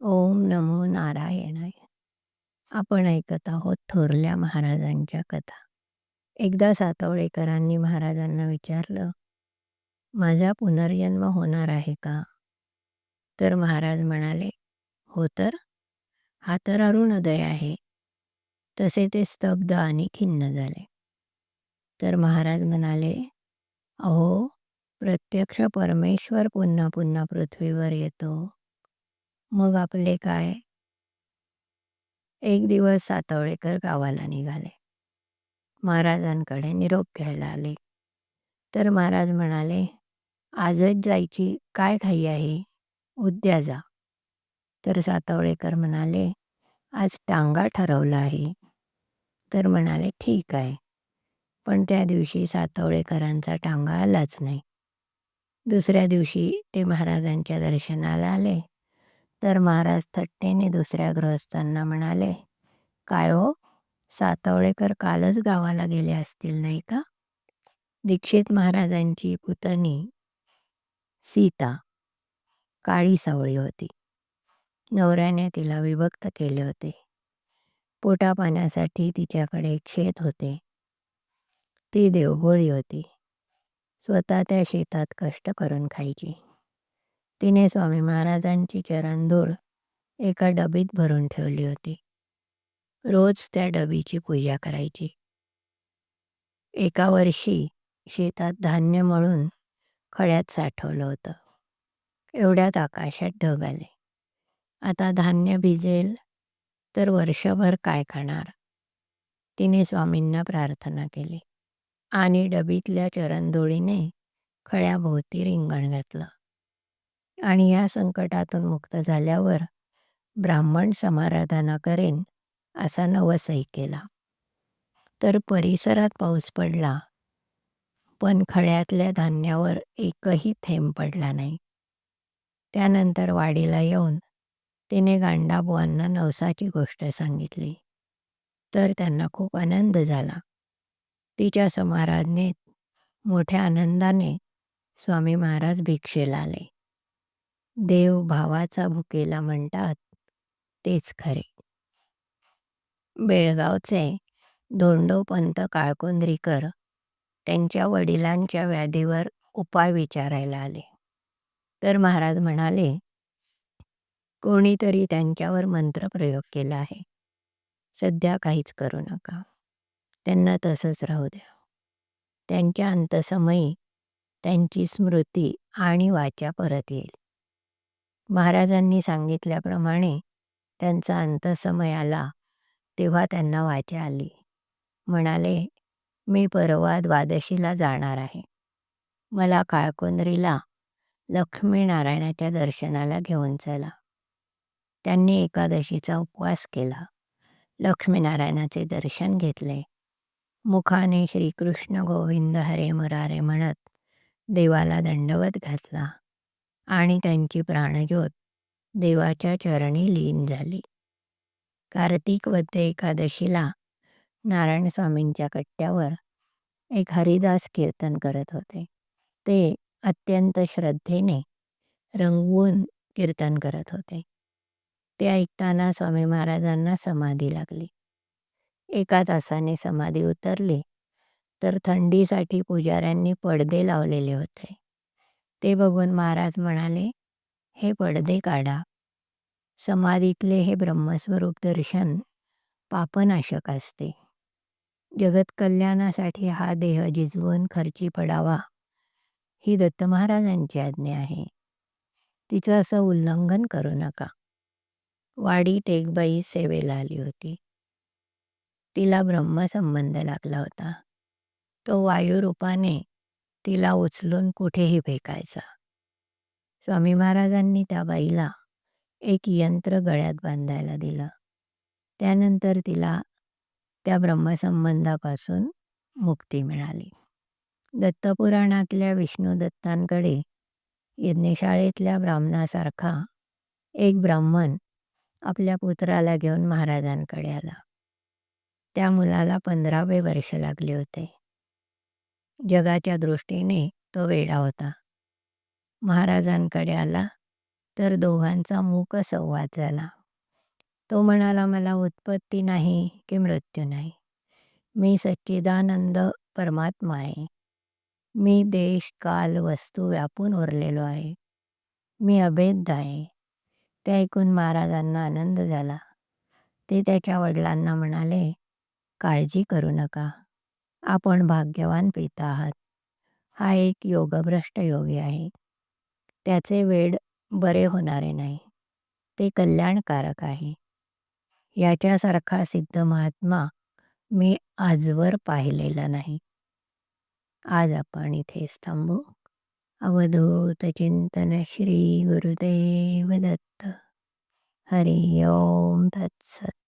ओम नमो नारायणाय. आपण ऐकत आहोत थोरल्या महाराजांच्या कथा. एकदा सातवळेकरांनी महाराजांना विचारलं माझा पुनर्जन्म होणार आहे का? तर महाराज म्हणाले हो तर. हा तर अरुणोदय आहे. तसे ते स्तब्ध आणि खिन्न झाले. तर महाराज म्हणाले अहो प्रत्यक्ष परमेश्वर पुन्हा पुन्हा पृथ्वीवर येतो. मग आपले काय? एक दिवस सातवळेकर गावाला निघाले. महाराजांकडे निरोप घ्यायला आले. तर महाराज म्हणाले आजच जायची काय घाई आहे? उद्या जा. तर सातवळेकर म्हणाले आज टांगा ठरवला आहे. तर म्हणाले ठीक आहे. पण त्या दिवशी सातवळेकरांचा टांगा आलाच नाही. दुसऱ्या दिवशी ते महाराजांच्या दर्शनाला आले. तर महाराज थट्टेने दुसऱ्या गृहस्थांना म्हणाले काय हो? सातवळेकर कालच गावाला गेले असतील नाही का? दीक्षित महाराजांची पुतणी सीता काळी सावळी होती. नवऱ्याने तिला विभक्त केले होते. पोटापाण्यासाठी तिच्याकडे एक शेत होते. ती देवभोळी होती. स्वतः त्या शेतात कष्ट करून खायची. तिने स्वामी महाराजांची चरणधूळ एका डबीत भरून ठेवली होती. रोज त्या डबीची पूजा करायची. एका वर्षी शेतात धान्य मळून खड्यात साठवलं होतं. एवढ्यात आकाशात ढग आले. आता धान्य भिजेल तर वर्षभर काय खाणार? तिने स्वामींना प्रार्थना केली आणि डबीतल्या चरणधुळीने खळ्याभोवती रिंगण घातलं. आणि या संकटातून मुक्त झाल्यावर ब्राह्मण समाराधना करेन असा नवसही केला. तर परिसरात पाऊस पडला पण खळ्यातल्या धान्यावर एकही थेंब पडला नाही. त्यानंतर वाडीला येऊन तिने गांडाबुवांना नवसाची गोष्ट सांगितली. तर त्यांना खूप आनंद झाला. तिच्या समाराधनेत मोठ्या आनंदाने स्वामी महाराज भिक्षेला आले. देव भावाचा भुकेला म्हणतात तेच खरे. बेळगावचे धोंडोपंत काळकुंद्रीकर त्यांच्या वडिलांच्या व्याधीवर उपाय विचारायला आले. तर महाराज म्हणाले कोणीतरी त्यांच्यावर मंत्रप्रयोग केला आहे. सध्या काहीच करू नका. त्यांना तसंच राहू द्या. त्यांच्या अंतसमयी त्यांची स्मृती आणि वाचा परत येईल. महाराजांनी सांगितल्याप्रमाणे त्यांचा अंतसमय आला तेव्हा त्यांना वाचा आली. म्हणाले मी परवा द्वादशीला जाणार आहे. मला काळकोंदरीला लक्ष्मीनारायणाच्या दर्शनाला घेऊन चला. त्यांनी एकादशीचा उपवास केला. लक्ष्मीनारायणाचे दर्शन घेतले. मुखाने श्रीकृष्ण गोविंद हरे मुरारे म्हणत देवाला दंडवत घातला. आणि त्यांची प्राणज्योत देवाच्या चरणी लीन झाली. कार्तिक वद्य एकादशीला नारायण स्वामींच्या कट्ट्यावर एक हरिदास कीर्तन करत होते. ते अत्यंत श्रद्धेने रंगवून कीर्तन करत होते. ते ऐकताना स्वामी महाराजांना समाधी लागली. एका तासाने समाधी उतरली तर थंडीसाठी पुजाऱ्यांनी पडदे लावलेले होते. ते बघून महाराज म्हणाले हे पडदे काढा. समाधीतले हे ब्रह्मस्वरूप दर्शन पापनाशक असते. जगत कल्याणासाठी हा देह जिजवून खर्ची पडावा ही दत्त महाराजांची आज्ञा आहे. तिचं असं उल्लंघन करू नका. वाडीत एक बाई सेवेला आली होती. तिला ब्रह्मसंबंध लागला होता. तो वायुरूपाने तिला उचलून कुठेही फेकायचा. स्वामी महाराजांनी त्या बाईला एक यंत्र गळ्यात बांधायला दिलं. त्यानंतर तिला त्या ब्रह्मसंबंधापासून मुक्ती मिळाली. दत्तपुराणातल्या विष्णुदत्तांकडे यज्ञशाळेतल्या ब्राह्मणासारखा एक ब्राह्मण आपल्या पुत्राला घेऊन महाराजांकडे आला. त्या मुलाला पंधरावे वर्ष लागले होते. जगाच्या दृष्टीने तो वेडा होता महाराजांकडे आला तर दोघांचा मूक संवाद झाला. तो म्हणाला मला उत्पत्ती नाही की मृत्यू नाही. मी सच्चिदानंद परमात्मा आहे. मी देश काल वस्तू व्यापून उरलेलो आहे. मी अभेद्य आहे. ते ऐकून महाराजांना आनंद झाला. ते त्याच्या वडिलांना म्हणाले, काळजी करू नका. आपण भाग्यवान पिता आहात. हा एक योगभ्रष्ट योगी आहे. त्याचे वेड बरे होणारे नाही. ते कल्याणकारक आहे. याच्यासारखा सिद्ध महात्मा मी आजवर पाहिलेला नाही. आज आपण इथेच थांबू. अवधूत चिंतन श्री गुरुदेव दत्त. हरि ओम तत्सत